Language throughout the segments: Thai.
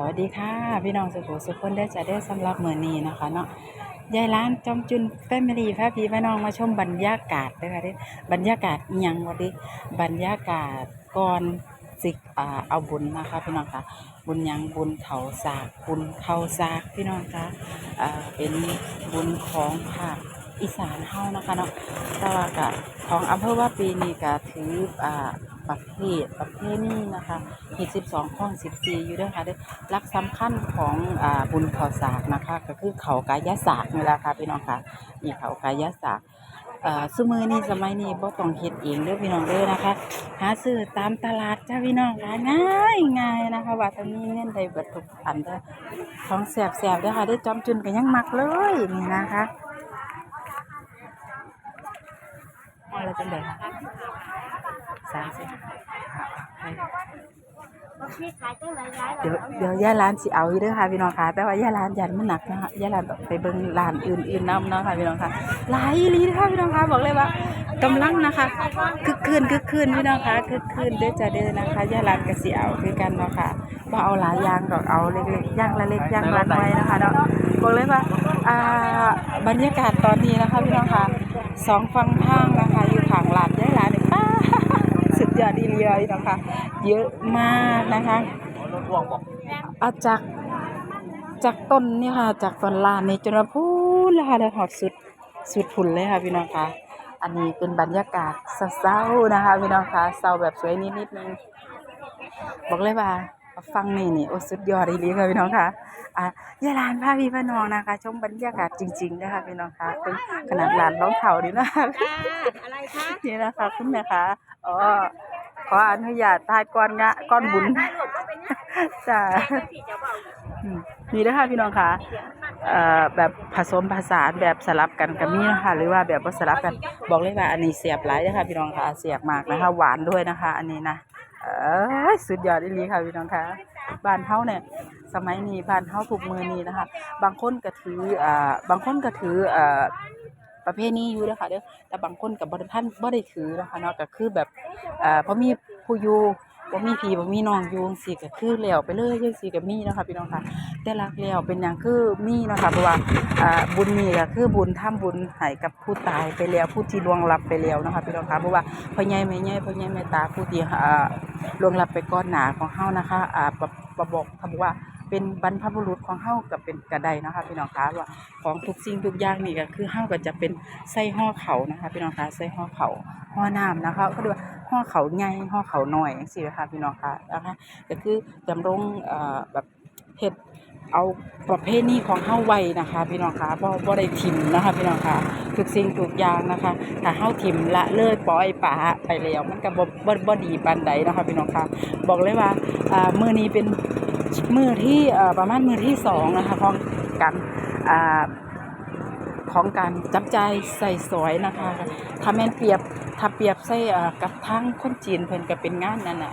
สวัสดีค่ะพี่น้องสุขสุขคนได้จะได้สำหรับเมื่อนี้นะคะเนาะยายร้านจอมจุนแฟมิลี่พาพี่พี่น้องมาชมบรรยากาศด้วยค่ะเด้บรรยากาศยังวะดิบรรยากาศก่อนสิอ่าเอาบุญนะคะพี่น้องค่ะบุญยังบุญเขาสากบุญเขาสากพี่น้องคะอ่าเป็นบุญของภาคอีสานเฮานะคะเนาะแต่ว่าก็ของอำเภอว่าปีนี้ก็ถืออ่า ประเภทประเภทนี้นะคะมี12ข้อง14อยู่ด้วยค่ะด้อหลักสำคัญของอ่าบุญเขาสากนะคะ ก็คือเขากายศาสตร์นี่แหละค่ะพี่น้องค่ะนี่เขากายศาสตร์เอ่อซุมือนี้สมัยนี้บ่ต้องเฮ็ดเองเด้อพี่น้องเด้อนะคะ หาซื้อตามตลาดจ้าพี่น้องค่ะง่ายง่ายนะคะ ว่าตอนนี้เงินได้เบิดทุกอันเด้อของแสบๆเด้อค่ะได้จอมจุนก็ยังมักเลยนี่นะคะอาละจังได๋ค่ะ สามสิบเดี๋ยวเดี๋ยวย่าร้านสิเอาอยู่เด้อค่ะพี่น้องค่ะ แต่ว่าย่าร้านยันมันหนักนะคะย่าร้านไปเบิ่งร้านอื่นๆนํเนาะค่ะพี่น้องค่ะหลายอีหลีเด้อค่ะพี่น้องค่ะบอกเลยว่ากำลังนะคะคึกคืนคึกคืนพี่น้องคะคึกคืนเด้อจ้าเด้อนะคะย่าร้านกสิเอาคือกันเนาะค่ะบ่เอาหลายย่างดอกเอาเล็กๆย่างละเล็กย่างละน้อยนะคะเนาะบอกเลยว่าบรรยากาศตอนนี้นะคะพี่น้องค่ะสองฝั่งทางนะคะอยู่ข้างลานย่าร้าน ยอดดีเลยนะคะ เยอะมากนะคะ อาจากจากต้นนี่ค่ะ จากต้นลานนี่จนมาพูนแล้วค่ะแล้วหอดสุดสุดผุนเลยค่ะพี่น้องค่ะอันนี้เป็นบรรยากาศเศร้าๆนะคะพี่น้องคะเศร้าแบบสวยนิดนิดนึงบอกเลยว่า ฟังนี่นี่โอ้สุดยอดอีหลีค่ะพี่น้องค่ะอะยายหลานพาพี่พาน้องนะคะ ชมบรรยากาศจริงๆนะคะพี่น้องค่ะเป็นขนาดหลานน้องเถ่านี่นะคะจ้าอะไรคะนี่นะคะคุณแม่คะอ๋อขออนุญาตทายก้อนงะก้อนบุญได้หลบก็เป็นเนี่ยจ้าพี่จะบอกอืมนี่นะคะพี่น้องคะเอ่อแบบผสมผสานแบบสลับกันกับมีนะคะหรือว่าแบบว่าสลับกันบอกเลยว่าอันนี้เสียบหลายนะคะพี่น้องคะเสียบมากนะคะ หวานด้วยนะคะ อันนี้นะ เออสุดยอดอีหลีค่ะพี่น้องคะบ้านเฮาเนี่ยสมัยนี้บ้านเฮาถูกมือนี้นะคะ บางคนก็ถืออ่าบางคนก็ถืออ่าประเภทนี้อยู่นะคะเด้อแต่บางคนกับบริท่านบ่ได้ถือนะคะเนาะก็คือแบบเอ่าพอมีผู้อยู่ บ่มีพี่บ่มีน้องอยู่จังซี่ก็คือแล้วไปเลยจังซี่ก็มีนะคะพี่น้องค่ะ แต่รักแล้วเป็นอย่างคือมีนะคะเพราะว่าอ่าบุญนี่ก็คือบุญทำบุญให้กับผู้ตายไปแล้วผู้ที่ล่วงลับไปแล้วนะคะพี่น้องค่ะเพราะว่าพ่อใหญ่แม่ใหญ่พ่อใหญ่แม่ตาผู้ที่อ่าล่วงลับไปก่อนหน้าของเฮานะคะอ่าบบ่บอกเขาบอกว่าเป็นบรรพบุรุษของเฮาก็เป็นกระไดนะคะพี่น้องคะว่าของทุกสิ่งทุกอย่างนี่ก็คือเฮาก็จะเป็นใส่ห่อเขานะคะพี่น้องคะใส่ห่อเขาห่อน้ำนะคะเขาเรียกว่า ห่อเขาใหญ่ห่อเขาน้อยจังซี่นะคะพี่น้องคะนะคะก็คือดำรงเอ่อแบบเฮ็ดเอาประเภทนี้ของเฮาไว้นะคะ พี่น้องคะบ่บ่ได้ทิมนะคะ พี่น้องคะทุกสิ่งทุกอย่างนะคะถ้าเฮาทิมละเลยปล่อยปละไปแล้วมันก็บ่บ่บ่ดีปานใดนะคะ พี่น้องคะบอกเลยว่าอ่ามื้อนี้เป็นมื้อที่อ่อประมาณมื้อที่สองนะคะของการอ่า ของการจับจ่ายใส่สอยนะคะถ้าแม่นเปรียบถ้าเปรียบใส่กับทางคนจีนเพิ่นก็เป็นงานนั่นน่ะ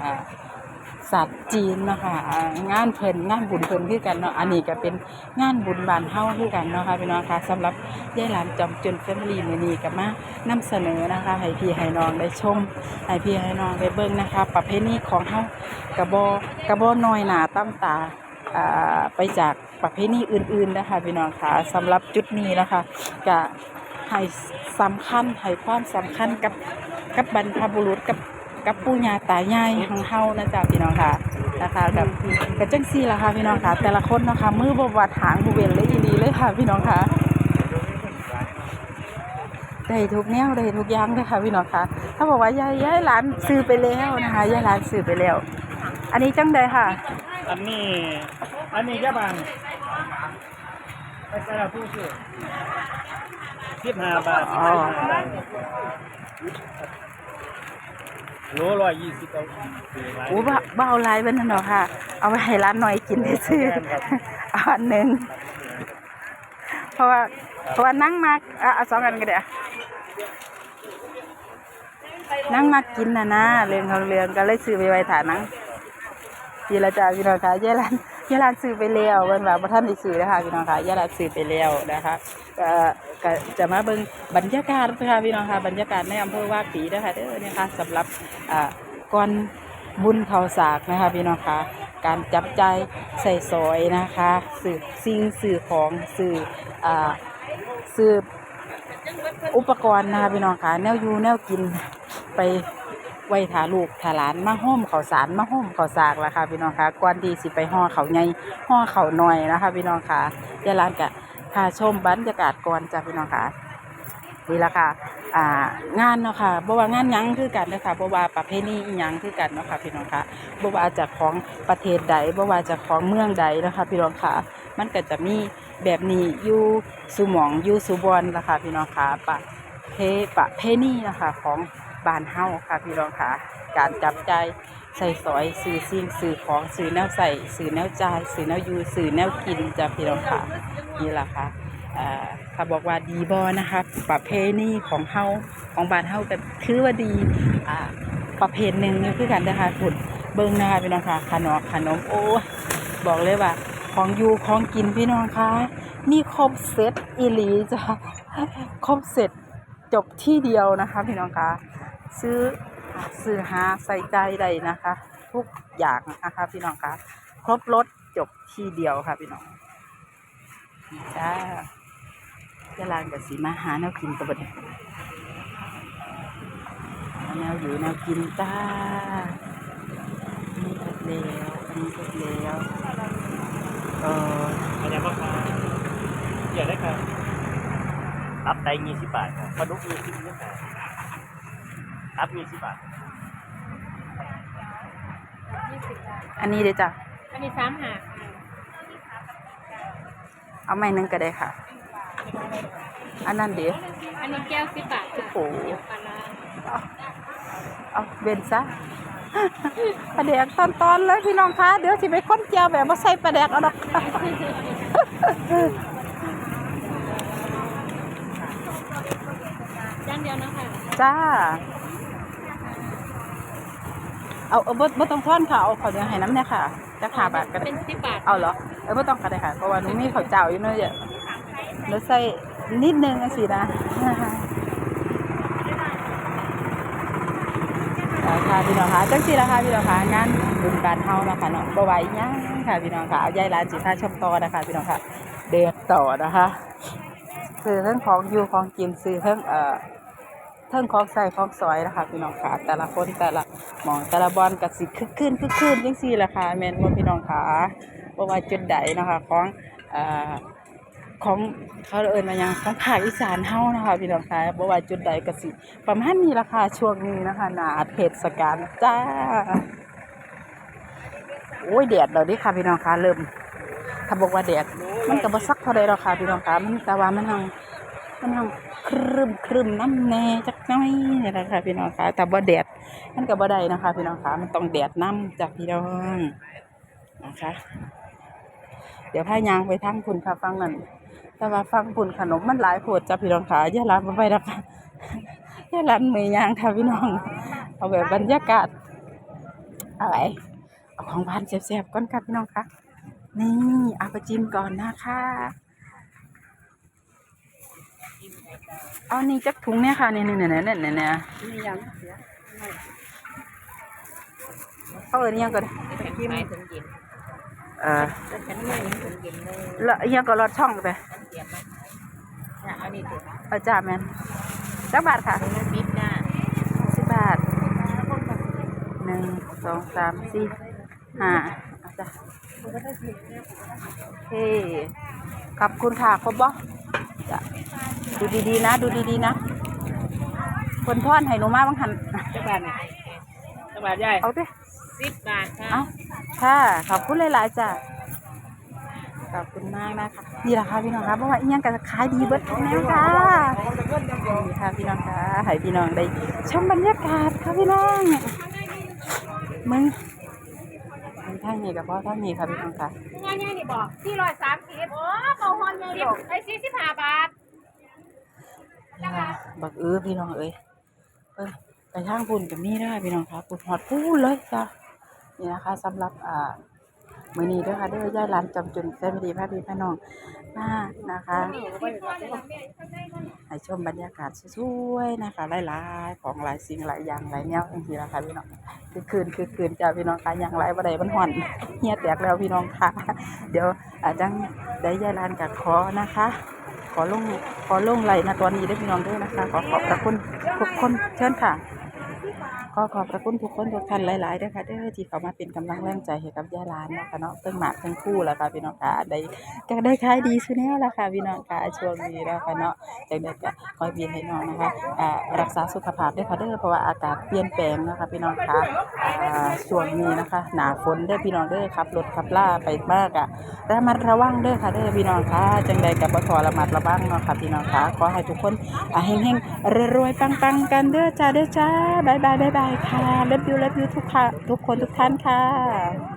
ศาสตร์จีนนะคะงานเพิ่นงานบุญเพิ่นคือกันเนาะอันนี้ก็เป็นงานบุญบานเฮาคือกันเนาะค่ะพี่น้องค่ะสำหรับยายหลานจอมจนแฟมิลี่มื้อนี้ก็มานำเสนอนะคะให้พี่ให้น้องได้ชมให้พี่ให้น้องได้เบิ่งนะคะ ประเพณีของเฮากระบอกระบอน้อยหนาตั้มตา ไปจากประเพณีอื่น ๆ นะคะพี่น้องค่ะสำหรับจุดนี้นะคะก็ให้สำคัญให้ความสำคัญกับกับบรรพบุรุษกับกับปู่ย่าตายายของเฮานะจ๊ะพี่น้องค่ะนะคะกับกับจังซี่ล่ะค่ะพี่น้องค่ะ แต่ละคนนะคะมือบวัดหางบ่เวนเลยอีหลีเลยค่ะ พี่น้องค่ะได้ทุกแนวได้ทุกอย่างเลยค่ะพี่น้องค่ะถ้าบอกว่ายายยายหลานซื้อไปแล้วนะคะยายหลานซื้อไปแล้ว อันนี้จังใดค่ะ อันนี้ อันนี้ยาบานไปใส่ละผู้ซื้อสิบห้าบาทอ๋อโลร้อยยี่สิบเอาซื้อหลายโอ้บ่บ่เอาหลายเบิ่นนั่นดอกค่ะ เอาไว้ให้ร้านน้อยกินซื่อๆเอาอันหนึงเพราะว่าเพราะว่านั่งมากอะเอาสองอันก็ได้อะนั่งมากินนะนะเรื่องของเรื่องก็เลยซื้อไปไว้ฐานัง พี่ละจ้าพี่น้องค่ะยายรันยายรันซื้อไปแล้วเพิ่นว่าบ่ทันได้ซื้อนะคะพี่น้องค่ะยายรันซื้อไปแล้วนะคะก็ก็จะมาเบิ่งบรรยากาศนะคะพี่น้องค่ะบรรยากาศในอำเภอว่าปีนะคะเด้อนี่ยค่ะสำหรับอ่าก่อนบุญเขาสากนะคะพี่น้องค่ะการจับใจใส่ซอยนะคะสื่อสิ่งสื่อของสื่ออ่าสื่ออุปกรณ์นะคะพี่น้องค่ะแนวอยู่แนวกินไป ไว้ถาลูกถาหลานมาห้อมข้าสารมาห้อมข้าสากละค่ะพี่น้องค่ะก่อนที่สิไปห่อเขาวใหญ่ห่อเขาหน่อยนะคะพี่น้องค่ะยายร้านกะพาชมบรรยากาศก่อนจ้ะพี่น้องค่ะนี่ละค่ะอ่างานเนาะค่ะบ่ว่างานยังคือกันนะคะบ่ว่าประเพณียังคือกันเนาะค่ะพี่น้องค่ะบ่ว่าจากของประเทศใดบ่ว่าจากของเมืองใดนะคะพี่น้องค่ะ มันก็จะมีแบบนี้อยู่สุหมองอยู่สุบอนล่ะค่ะพี่น้องค่ะประเพประเพณีนะคะของ บ้านเฮาค่ะพี่น้องค่ะ การจับใจใส่สอยสื่อสิ่งสื่อของสื่อแนวใส่สื่อแนวจ่ายสื่อแนวยูสื่อแนวกินจ้ะพี่น้องค่ะนี่ล่ะค่ะอ่าถ้าบอกว่าดีบอนะคะประเพณีของเฮาของบ้านเฮาก็ถือว่าดีอ่าประเพณีหนึ่งนี่คือกันนะคะคุณเบิ้งนะคะพี่น้องค่ะขนมขนมโอ้บอกเลยว่า ของอยู่ของกินพี่น้องคะมีครบเซตอีหลีจ้ะครบเสร็จจบที่เดียวนะคะพี่น้องคะ ซื้อซื้อหาใส่ใจใดนะคะ ทุกอย่างนะคะพี่น้องคะครบรถจบทีเดียวค่ะพี่น้องจ้าจะลานกับสีมาหาแนวกินตัวเด็แนวอยู่แนวกินจ้านี่ก็แล้วอันนี้ก็แล้วเอออันนี้ก็ค่ะอยากได้ค่ะรับได้ยี่สิบบาทครับปลาดุกยี่สิบ ยี่สิบบาทรับยี่สิบบาทอันนี้เด้อจ้ะ อันนี้สามหาเอาไม่นึงก็ได้ค่ะ อันนั้นเดี๋ยวอันนี้แก้วสิบบาทโอ้โห เดี๋ยวปลาร้าเอาเบนซะ ปลาแดกตอนตอนๆเลยพี่น้องคะเดี๋ยวสิไปค้นเจียวแบบว่าใส่ปลาแดกเอาดอก จานเดียวนะคะจ้า เอาเอาบ่บ่ต้องทอนค่ะเอาข้าวเหนียวให้น้ำเนี่ยค่ะจะขาบาทก็ได้เป็นสิบบาทเอาเหรอเออไม่ต้องก็ได้ค่ะเพราะว่าหนูมีข้าวเจ้าอยู่เนาะเยอะหนูใส่นิดนึงอะสินะเอาค่ะพี่น้องค่ะจังสิละค่ะพี่น้องค่ะงานบุญการเฮานะคะเนาะบ่ไหวหยังค่ะพี่น้องค่ะเอายายร้านสิพาชมต่อนะคะพี่น้องค่ะเดือดต่อนะคะซื้อเรื่องของอยู่ของกินซื้อเรื่องเอ่อ เรื่องของใส่ของสอยนะคะพี่น้องค่ะ แต่ละคนแต่ละหมองแต่ละบอลกับสิคึกคืนคึกคืนจังซี่ละค่ะแมนบ่พี่น้องค่ะบ่ว่าจุดใดนะคะของเอ่อของเขาเอิ้นมายังของภาคอีสานเฮานะคะพี่น้องคะบ่ว่าจุดใดก็สิ ประมาณนี้ราคาช่วงนี้นะคะหนาเทศกาลจ้าโอ้ยแดดแล้วเดิค่ะพี่น้องคะเริ่มถ้าบอกว่าแดดมันก็บ่สักเท่าใดหรอกค่ะพี่น้องคะมันแต่ว่ามันหัง มันหังครึมครึมน้ำแน่จักน้อยนี่แหละค่ะพี่น้องคะแต่บ่แดดมันก็บ่ได้นะคะ พี่น้องคะมันต้องแดดน้ำจากพี่น้องนะคะ เดี๋ยวพายางไปทางคุณค่ะฟังนั่นแต่ว่าฟังปุ่นขนมมันหลายโพดจ้ะพี่น้องขาอย่าร้านมาไปนะคะย่าร้านมือยางค่ะพี่น้องเอาแบบบรรยากาศอะไรเอาของหวานแซ่บๆก่อนค่ะพี่น้องค่ะนี่เอาไปจิ้มก่อนนะคะ เอานี่จักถุงเนี่ยค่ะนี่นี่เนี่ยเนี่ยเนี่ยเนี่ยเขาเอิ้นอิหยังก็ได้จิ้มถึงเย็นเออแล้วฉันไม่ถึงเย็นเลยแล้วอิหยังก็รอดช่องไปฉันเตรียมมาจะเอานี่ถึงเอาจ้าแมนจักบาทค่ะตรงนั้นบิ๊บหน้าสิบบาทหนึ่งสองสามสี่ห้าเอาจ้ะเฮ้ขอบคุณค่ะครบบ่ จ้ะดูดีๆนะ ดูดีๆนะคนทอนให้หนูมาบ้างหันจักบาทไหนจักบาทใหญ่เอาดิสิบบาทค่ะเอาค่ะขอบคุณหลายๆจ้ะขอบคุณมากนะคะนี่แหละค่ะพี่น้องคะเพราะว่าอีหยังก็ขายดีเบิดทุกแนวค่ะนี่ค่ะพี่น้องค่ะให้พี่น้องได้ชมบรรยากาศค่ะพี่น้องมึงมึง ทางนี้กับพ่อทางนี้ค่ะพี่น้องค่ะงานใหญ่นี่บอกที่ร้อยสามสิบโอ้เบาฮอนใหญ่บอกไอ้สี่สิบห้าบาทบักเออพี่น้องเอ้ยเออไปทางปุ่นกับนี่ได้พี่น้องค่ะปุ่นหอดพูนเลยจ้ะนี่นะคะสำหรับอ่ามือนี้เด้วยค่ะเด้อย่ายร้านจำจุนแฟมิลี่พาพี่พี่น้องมานะคะ ให้ชมบรรยากาศสวยๆนะคะหลายๆของหลายสิ่งหลายอย่างหลายแนวจังที่นะคะพี่น้องคือคืนคือคืนจ้าพี่น้องค่ะอย่างไรบ่ได้มันห่อนเฮียแตกแล้วพี่น้องค่ะ เดี๋ยวอาจังได้ยายลานกับขอนะคะ ขอลงขอลงไหลนะตอนนี้ได้พี่น้องด้วยนะคะ ขอขอบพระคุณทุกคนเชิญค่ะ ขอขอบพระคุณทุกคนทุกท่านหลายๆด้วยค่ะเด้อที่เข้ามาเป็นกำลังแรงใจให้กับยายหลานนะคะเนาะเพิ่งมาเพิ่งคู่แล้วค่ะพี่น้องค่ะได้ก็ได้ขายดีสุดแล้วล่ะค่ะพี่น้องค่ะช่วงนี้แล้วค่ะเนาะจังได๋ก็คอยเบียนให้น้องนะคะอ่ารักษาสุขภาพด้วยค่ะเด้อเพราะว่าอากาศเปลี่ยนแปลงนะคะพี่น้องค่ะอ่าช่วงนี้นะคะ หนาฝนเด้อพี่น้องเด้อขับรถขับล่าไปมากอะระมัดระวังเด้อค่ะเด้อพี่น้องค่ะจังใดกับบ่ขอระมัดระวังเนาะค่ะพี่น้องค่ะขอให้ทุกคนอ่าเฮงๆรวยๆปังๆกันเด้อจ้าเด้อจ้าบ๊ายบายบายบายค่ะเลิฟยูเลิฟยูทุกค่ะ ทุกคนทุกท่านค่ะ